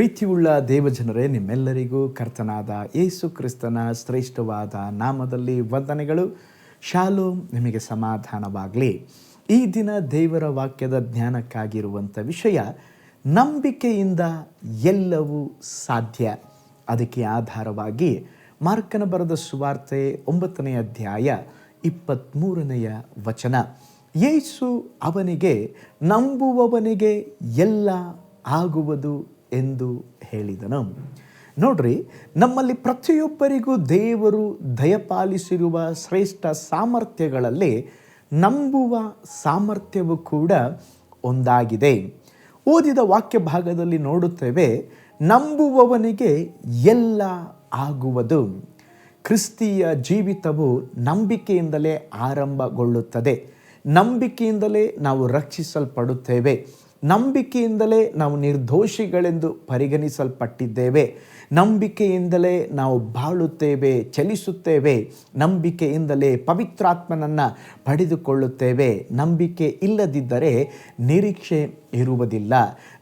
ಪ್ರೀತಿಯುಳ್ಳ ದೇವಜನರೇ, ನಿಮ್ಮೆಲ್ಲರಿಗೂ ಕರ್ತನಾದ ಯೇಸು ಕ್ರಿಸ್ತನ ಶ್ರೇಷ್ಠವಾದ ನಾಮದಲ್ಲಿ ವಂದನೆಗಳು. ಶಾಲು ನಿಮಗೆ ಸಮಾಧಾನವಾಗಲಿ. ಈ ದಿನ ದೇವರ ವಾಕ್ಯದ ಜ್ಞಾನಕ್ಕಾಗಿರುವಂಥ ವಿಷಯ ನಂಬಿಕೆಯಿಂದ ಎಲ್ಲವೂ ಸಾಧ್ಯ. ಅದಕ್ಕೆ ಆಧಾರವಾಗಿ ಮಾರ್ಕನ ಬರೆದ ಸುವಾರ್ತೆ ಒಂಬತ್ತನೆಯ ಅಧ್ಯಾಯ ಇಪ್ಪತ್ತ್ಮೂರನೆಯ ವಚನ. ಯೇಸು ಅವನಿಗೆ, ನಂಬುವವನಿಗೆ ಎಲ್ಲ ಆಗುವುದು ಎಂದು ಹೇಳಿದನು. ನೋಡ್ರಿ, ನಮ್ಮಲ್ಲಿ ಪ್ರತಿಯೊಬ್ಬರಿಗೂ ದೇವರು ದಯಪಾಲಿಸಿರುವ ಶ್ರೇಷ್ಠ ಸಾಮರ್ಥ್ಯಗಳಲ್ಲಿ ನಂಬುವ ಸಾಮರ್ಥ್ಯವು ಕೂಡ ಒಂದಾಗಿದೆ. ಓದಿದ ವಾಕ್ಯ ಭಾಗದಲ್ಲಿ ನೋಡುತ್ತೇವೆ, ನಂಬುವವನಿಗೆ ಎಲ್ಲ ಆಗುವುದು. ಕ್ರಿಸ್ತಿಯ ಜೀವಿತವು ನಂಬಿಕೆಯಿಂದಲೇ ಆರಂಭಗೊಳ್ಳುತ್ತದೆ. ನಂಬಿಕೆಯಿಂದಲೇ ನಾವು ರಕ್ಷಿಸಲ್ಪಡುತ್ತೇವೆ. ನಂಬಿಕೆಯಿಂದಲೇ ನಾವು ನಿರ್ದೋಷಿಗಳೆಂದು ಪರಿಗಣಿಸಲ್ಪಟ್ಟಿದ್ದೇವೆ. ನಂಬಿಕೆಯಿಂದಲೇ ನಾವು ಬಾಳುತ್ತೇವೆ, ಚಲಿಸುತ್ತೇವೆ. ನಂಬಿಕೆಯಿಂದಲೇ ಪವಿತ್ರಾತ್ಮನನ್ನು ಪಡೆದುಕೊಳ್ಳುತ್ತೇವೆ. ನಂಬಿಕೆ ಇಲ್ಲದಿದ್ದರೆ ನಿರೀಕ್ಷೆ ಇರುವುದಿಲ್ಲ.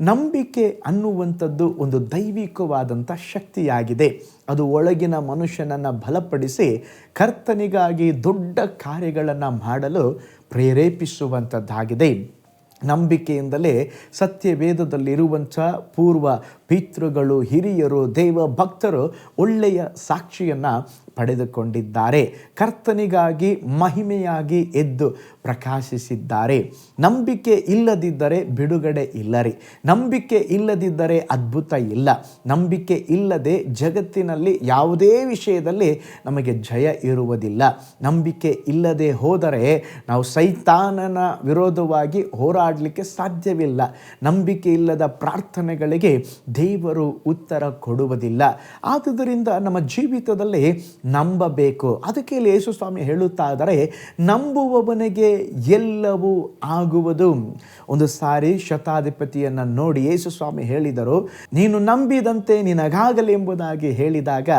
ನಂಬಿಕೆ ಅನ್ನುವಂಥದ್ದು ಒಂದು ದೈವಿಕವಾದಂಥ ಶಕ್ತಿಯಾಗಿದೆ. ಅದು ಒಳಗಿನ ಮನುಷ್ಯನನ್ನು ಬಲಪಡಿಸಿ ಕರ್ತನಿಗಾಗಿ ದೊಡ್ಡ ಕಾರ್ಯಗಳನ್ನು ಮಾಡಲು ಪ್ರೇರೇಪಿಸುವಂಥದ್ದಾಗಿದೆ. ನಂಬಿಕೆಯಿಂದಲೇ ಸತ್ಯವೇದದಲ್ಲಿರುವಂಥ ಪೂರ್ವ ಪಿತೃಗಳು, ಹಿರಿಯರು, ದೇವ ಭಕ್ತರು ಒಳ್ಳೆಯ ಸಾಕ್ಷಿಯನ್ನು ಪಡೆದುಕೊಂಡಿದ್ದಾರೆ. ಕರ್ತನಿಗಾಗಿ, ಮಹಿಮೆಯಾಗಿ ಎದ್ದು ಪ್ರಕಾಶಿಸಿದ್ದಾರೆ. ನಂಬಿಕೆ ಇಲ್ಲದಿದ್ದರೆ ಬಿಡುಗಡೆ ಇಲ್ಲರಿ ನಂಬಿಕೆ ಇಲ್ಲದಿದ್ದರೆ ಅದ್ಭುತ ಇಲ್ಲ. ನಂಬಿಕೆ ಇಲ್ಲದೆ ಜಗತ್ತಿನಲ್ಲಿ ಯಾವುದೇ ವಿಷಯದಲ್ಲಿ ನಮಗೆ ಜಯ ಇರುವುದಿಲ್ಲ. ನಂಬಿಕೆ ಇಲ್ಲದೆ ಹೋದರೆ ನಾವು ಸೈತಾನನ ವಿರೋಧವಾಗಿ ಹೋರಾಡಲಿಕ್ಕೆ ಸಾಧ್ಯವಿಲ್ಲ. ನಂಬಿಕೆ ಇಲ್ಲದ ಪ್ರಾರ್ಥನೆಗಳಿಗೆ ದೇವರು ಉತ್ತರ ಕೊಡುವುದಿಲ್ಲ. ಆದುದರಿಂದ ನಮ್ಮ ಜೀವಿತದಲ್ಲಿ ನಂಬಬೇಕು. ಅದಕ್ಕೆ ಇಲ್ಲಿ ಯೇಸು ಸ್ವಾಮಿ ಹೇಳುತ್ತಾ ಇದ್ದಾರೆ, ನಂಬುವವನಿಗೆ ಎಲ್ಲವೂ ಆಗುವುದು. ಒಂದು ಸಾರಿ ಶತಾಧಿಪತಿಯನ್ನು ನೋಡಿ ಯೇಸು ಸ್ವಾಮಿ ಹೇಳಿದರು, ನೀನು ನಂಬಿದಂತೆ ನಿನಗಾಗಲಿ ಎಂಬುದಾಗಿ ಹೇಳಿದಾಗ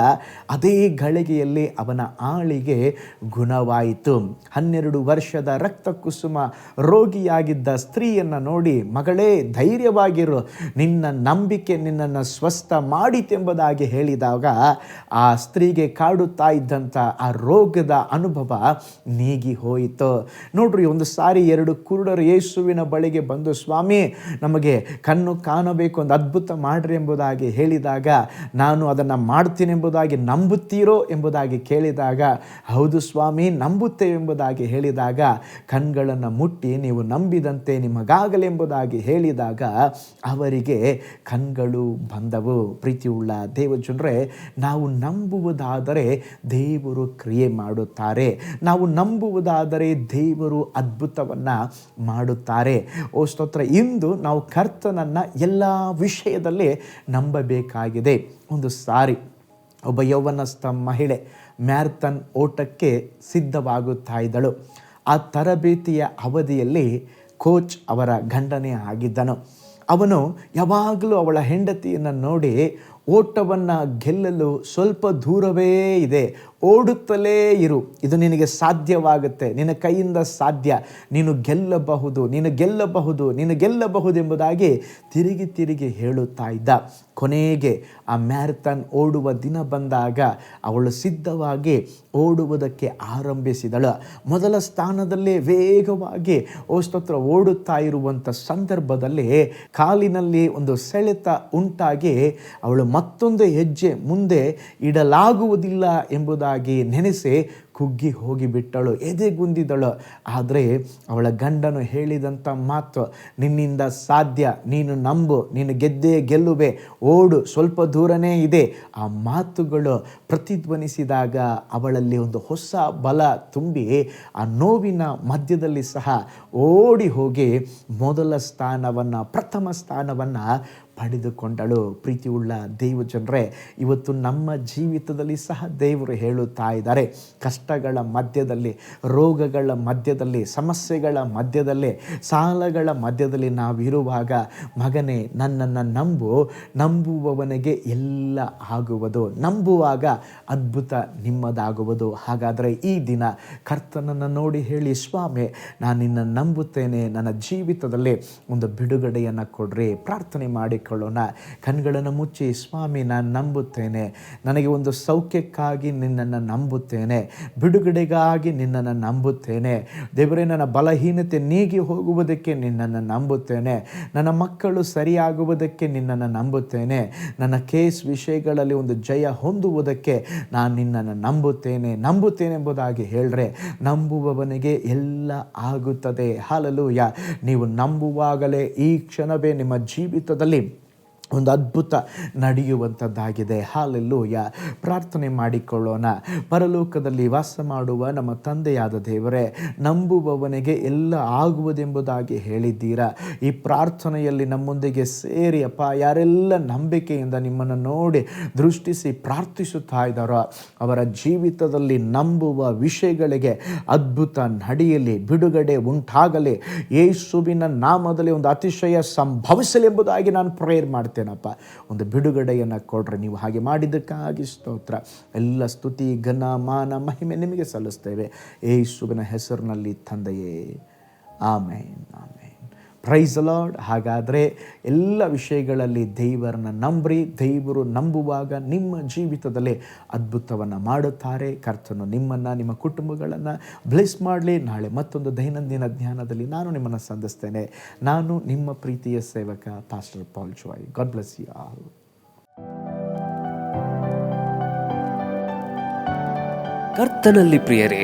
ಅದೇ ಗಳಿಗೆಯಲ್ಲಿ ಅವನ ಆಳಿಗೆ ಗುಣವಾಯಿತು. ಹನ್ನೆರಡು ವರ್ಷದ ರಕ್ತ ಕುಸುಮ ರೋಗಿಯಾಗಿದ್ದ ಸ್ತ್ರೀಯನ್ನು ನೋಡಿ, ಮಗಳೇ, ಧೈರ್ಯವಾಗಿರು. ನಿನ್ನ ನಂಬಿಕೆ ನಿನ್ನನ್ನು ಸ್ವಸ್ಥ ಮಾಡಿತೆಂಬುದಾಗಿ ಹೇಳಿದಾಗ ಆ ಸ್ತ್ರೀಗೆ ಕಾಡುತ್ತಾ ಇದ್ದಂಥ ಆ ರೋಗದ ಅನುಭವ ನೀಗಿ ಹೋಯಿತು. ನೋಡ್ರಿ, ಒಂದು ಸಾರಿ ಎರಡು ಕುರುಡರು ಯೇಸುವಿನ ಬಳಿಗೆ ಬಂದು, ಸ್ವಾಮಿ, ನಮಗೆ ಕಣ್ಣು ಕಾಣಬೇಕು, ಒಂದು ಅದ್ಭುತ ಮಾಡ್ರಿ ಎಂಬುದಾಗಿ ಹೇಳಿದಾಗ, ನಾನು ಅದನ್ನು ಮಾಡ್ತೀನಿ ಎಂಬುದಾಗಿ ನಂಬುತ್ತೀರೋ ಎಂಬುದಾಗಿ ಕೇಳಿದಾಗ, ಹೌದು ಸ್ವಾಮಿ ನಂಬುತ್ತೆ ಎಂಬುದಾಗಿ ಹೇಳಿದಾಗ, ಕಣ್ಗಳನ್ನು ಮುಟ್ಟಿ ನೀವು ನಂಬಿದಂತೆ ನಿಮಗಾಗಲೆಂಬುದಾಗಿ ಹೇಳಿದಾಗ, ಅವರಿಗೆ ಕಣ್ಗಳು ಬಂದವು ಪ್ರೀತಿಯುಳ್ಳ ದೇವಜನರೇ, ನಾವು ನಂಬುವುದಾದರೆ ದೇವರು ಕ್ರಿಯೆ ಮಾಡುತ್ತಾರೆ. ನಾವು ನಂಬುವುದಾದರೆ ದೇವರು ಅದ್ಭುತವನ್ನು ಮಾಡುತ್ತಾರೆ. ಓ ಸ್ತೋತ್ರ, ಇಂದು ನಾವು ಕರ್ತನನ್ನು ಎಲ್ಲ ವಿಷಯದಲ್ಲಿ ನಂಬಬೇಕಾಗಿದೆ. ಒಂದು ಸಾರಿ, ಒಬ್ಬ ಯೌವನಸ್ಥ ಮಹಿಳೆ ಮ್ಯಾರಥಾನ್ ಓಟಕ್ಕೆ ಸಿದ್ಧವಾಗುತ್ತಾ ಇದ್ದಳು. ಆ ತರಬೇತಿಯ ಅವಧಿಯಲ್ಲಿ ಕೋಚ್ ಅವರ ಗಂಡನೇ ಆಗಿದ್ದನು. ಅವನು ಯಾವಾಗಲೂ ಅವಳ ಹೆಂಡತಿಯನ್ನು ನೋಡಿ ಓಟವನ್ನು ಗೆಲ್ಲಲು ಸ್ವಲ್ಪ ದೂರವೇ ಇದೆ. ಓಡುತ್ತಲೇ ಇರು. ಇದು ನಿನಗೆ ಸಾಧ್ಯವಾಗುತ್ತೆ. ನಿನ್ನ ಕೈಯಿಂದ ಸಾಧ್ಯ. ನೀನು ಗೆಲ್ಲಬಹುದು. ನೀನು ಗೆಲ್ಲಬಹುದು. ನೀನು ಗೆಲ್ಲಬಹುದು ಎಂಬುದಾಗಿ ತಿರುಗಿ ತಿರುಗಿ ಹೇಳುತ್ತಾ ಇದ್ದ. ಕೊನೆಗೆ ಆ ಮ್ಯಾರಥಾನ್ ಓಡುವ ದಿನ ಬಂದಾಗ ಅವಳು ಸಿದ್ಧವಾಗಿ ಓಡುವುದಕ್ಕೆ ಆರಂಭಿಸಿದಳು. ಮೊದಲ ಸ್ಥಾನದಲ್ಲೇ ವೇಗವಾಗಿ ಓಸ್ತತ್ರ ಓಡುತ್ತಾ ಇರುವಂಥ ಸಂದರ್ಭದಲ್ಲಿ ಕಾಲಿನಲ್ಲಿ ಒಂದು ಸೆಳೆತ ಉಂಟಾಗಿ ಅವಳು ಮತ್ತೊಂದು ಹೆಜ್ಜೆ ಮುಂದೆ ಇಡಲಾಗುವುದಿಲ್ಲ ಎಂಬುದಾಗಿ ನೆನೆಸಿ ಕುಗ್ಗಿ ಹೋಗಿಬಿಟ್ಟಳು ಎದೆಗುಂದಿದಳು. ಆದರೆ ಅವಳ ಗಂಡನು ಹೇಳಿದಂಥ ಮಾತು ನಿನ್ನಿಂದ ಸಾಧ್ಯ, ನೀನು ನಂಬು, ನೀನು ಗೆದ್ದೇ ಗೆಲ್ಲುವೆ, ಓಡು, ಸ್ವಲ್ಪ ದೂರನೇ ಇದೆ. ಆ ಮಾತುಗಳು ಪ್ರತಿಧ್ವನಿಸಿದಾಗ ಅವಳಲ್ಲಿ ಒಂದು ಹೊಸ ಬಲ ತುಂಬಿ ಆ ನೋವಿನ ಮಧ್ಯದಲ್ಲಿ ಸಹ ಓಡಿ ಹೋಗಿ ಮೊದಲ ಸ್ಥಾನವನ್ನು, ಪ್ರಥಮ ಸ್ಥಾನವನ್ನು ಪಡೆದುಕೊಂಡಳು ಪ್ರೀತಿಯುಳ್ಳ ದೇವ ಜನರೇ, ಇವತ್ತು ನಮ್ಮ ಜೀವಿತದಲ್ಲಿ ಸಹ ದೇವರು ಹೇಳುತ್ತಾ ಇದ್ದಾರೆ. ಕಷ್ಟಗಳ ಮಧ್ಯದಲ್ಲಿ, ರೋಗಗಳ ಮಧ್ಯದಲ್ಲಿ, ಸಮಸ್ಯೆಗಳ ಮಧ್ಯದಲ್ಲಿ, ಸಾಲಗಳ ಮಧ್ಯದಲ್ಲಿ ನಾವಿರುವಾಗ ಮಗನೇ, ನನ್ನನ್ನು ನಂಬು, ನಂಬುವವನಿಗೆ ಎಲ್ಲ ಆಗುವುದು. ನಂಬುವಾಗ ಅದ್ಭುತ ನಿಮ್ಮದಾಗುವುದು. ಹಾಗಾದರೆ ಈ ದಿನ ಕರ್ತನನ್ನು ನೋಡಿ ಹೇಳಿ, ಸ್ವಾಮಿ, ನಾನು ನಿನ್ನ ನಂಬುತ್ತೇನೆ. ನನ್ನ ಜೀವಿತದಲ್ಲಿ ಒಂದು ಬಿಡುಗಡೆಯನ್ನು ಕೊಡ್ರಿ. ಪ್ರಾರ್ಥನೆ ಮಾಡಿ ಮಾಡಿಕೊಳ್ಳೋಣ. ಕಣ್ಗಳನ್ನು ಮುಚ್ಚಿ, ಸ್ವಾಮಿ, ನಾನು ನಂಬುತ್ತೇನೆ. ನನಗೆ ಒಂದು ಸೌಖ್ಯಕ್ಕಾಗಿ ನಿನ್ನನ್ನು ನಂಬುತ್ತೇನೆ. ಬಿಡುಗಡೆಗಾಗಿ ನಿನ್ನನ್ನು ನಂಬುತ್ತೇನೆ. ದೇವರೇ, ನನ್ನ ಬಲಹೀನತೆ ನೀಗಿ ಹೋಗುವುದಕ್ಕೆ ನಿನ್ನನ್ನು ನಂಬುತ್ತೇನೆ. ನನ್ನ ಮಕ್ಕಳು ಸರಿಯಾಗುವುದಕ್ಕೆ ನಿನ್ನನ್ನು ನಂಬುತ್ತೇನೆ. ನನ್ನ ಕೇಸ್ ವಿಷಯಗಳಲ್ಲಿ ಒಂದು ಜಯ ಹೊಂದುವುದಕ್ಕೆ ನಾನು ನಿನ್ನನ್ನು ನಂಬುತ್ತೇನೆ. ನಂಬುತ್ತೇನೆ ಎಂಬುದಾಗಿ ಹೇಳ್ರೆ, ನಂಬುವವನಿಗೆ ಎಲ್ಲ ಆಗುತ್ತದೆ. ಹಾಲಲೂಯ. ನೀವು ನಂಬುವಾಗಲೇ ಈ ಕ್ಷಣವೇ ನಿಮ್ಮ ಜೀವಿತದಲ್ಲಿ ಒಂದು ಅದ್ಭುತ ನಡೆಯುವಂಥದ್ದಾಗಿದೆ. ಹಾಲೆಲ್ಲೂಯ ಪ್ರಾರ್ಥನೆ ಮಾಡಿಕೊಳ್ಳೋಣ. ಪರಲೋಕದಲ್ಲಿ ವಾಸ ಮಾಡುವ ನಮ್ಮ ತಂದೆಯಾದ ದೇವರೇ, ನಂಬುವವನಿಗೆ ಎಲ್ಲ ಆಗುವುದೆಂಬುದಾಗಿ ಹೇಳಿದ್ದೀರಾ? ಈ ಪ್ರಾರ್ಥನೆಯಲ್ಲಿ ನಮ್ಮೊಂದಿಗೆ ಸೇರಿ, ಅಪ್ಪ, ಯಾರೆಲ್ಲ ನಂಬಿಕೆಯಿಂದ ನಿಮ್ಮನ್ನು ನೋಡಿ ದೃಷ್ಟಿಸಿ ಪ್ರಾರ್ಥಿಸುತ್ತಾ ಇದ್ದಾರೋ, ಅವರ ಜೀವಿತದಲ್ಲಿ ನಂಬುವ ವಿಷಯಗಳಿಗೆ ಅದ್ಭುತ ನಡೆಯಲಿ, ಬಿಡುಗಡೆ ಉಂಟಾಗಲಿ, ಯೇಸುವಿನ ನಾಮದಲ್ಲಿ ಒಂದು ಅತಿಶಯ ಸಂಭವಿಸಲಿ ಎಂಬುದಾಗಿ ನಾನು ಪ್ರೇಯರ್ ಮಾಡ್ತೇನಪ್ಪ ಒಂದು ಬಿಡುಗಡೆಯನ್ನು ಕೊಡ್ರಿ. ನೀವು ಹಾಗೆ ಮಾಡಿದ್ದಕ್ಕಾಗಿ ಸ್ತೋತ್ರ. ಎಲ್ಲ ಸ್ತುತಿ, ಘನ, ಮಾನ, ಮಹಿಮೆ ನಿಮಗೆ ಸಲ್ಲಿಸ್ತೇವೆ. ಯೇಸುವಿನ ಹೆಸರಿನಲ್ಲಿ ತಂದೆಯೇ. ಆಮೇನ್ ಆಮೇನ್. ಪ್ರೈಸ್ ಅಲಾಡ್ ಹಾಗಾದರೆ ಎಲ್ಲ ವಿಷಯಗಳಲ್ಲಿ ದೇವರನ್ನ ನಂಬ್ರಿ, ದೇವರು ನಂಬುವಾಗ ನಿಮ್ಮ ಜೀವಿತದಲ್ಲಿ ಅದ್ಭುತವನ್ನು ಮಾಡುತ್ತಾರೆ. ಕರ್ತನು ನಿಮ್ಮನ್ನು, ನಿಮ್ಮ ಕುಟುಂಬಗಳನ್ನು ಬ್ಲೆಸ್ ಮಾಡಲಿ. ನಾಳೆ ಮತ್ತೊಂದು ದೈನಂದಿನ ಜ್ಞಾನದಲ್ಲಿ ನಾನು ನಿಮ್ಮನ್ನು ಸಂಧಿಸ್ತೇನೆ. ನಾನು ನಿಮ್ಮ ಪ್ರೀತಿಯ ಸೇವಕ pastor Paul Joy God bless you all ಕರ್ತನಲ್ಲಿ ಪ್ರಿಯರೇ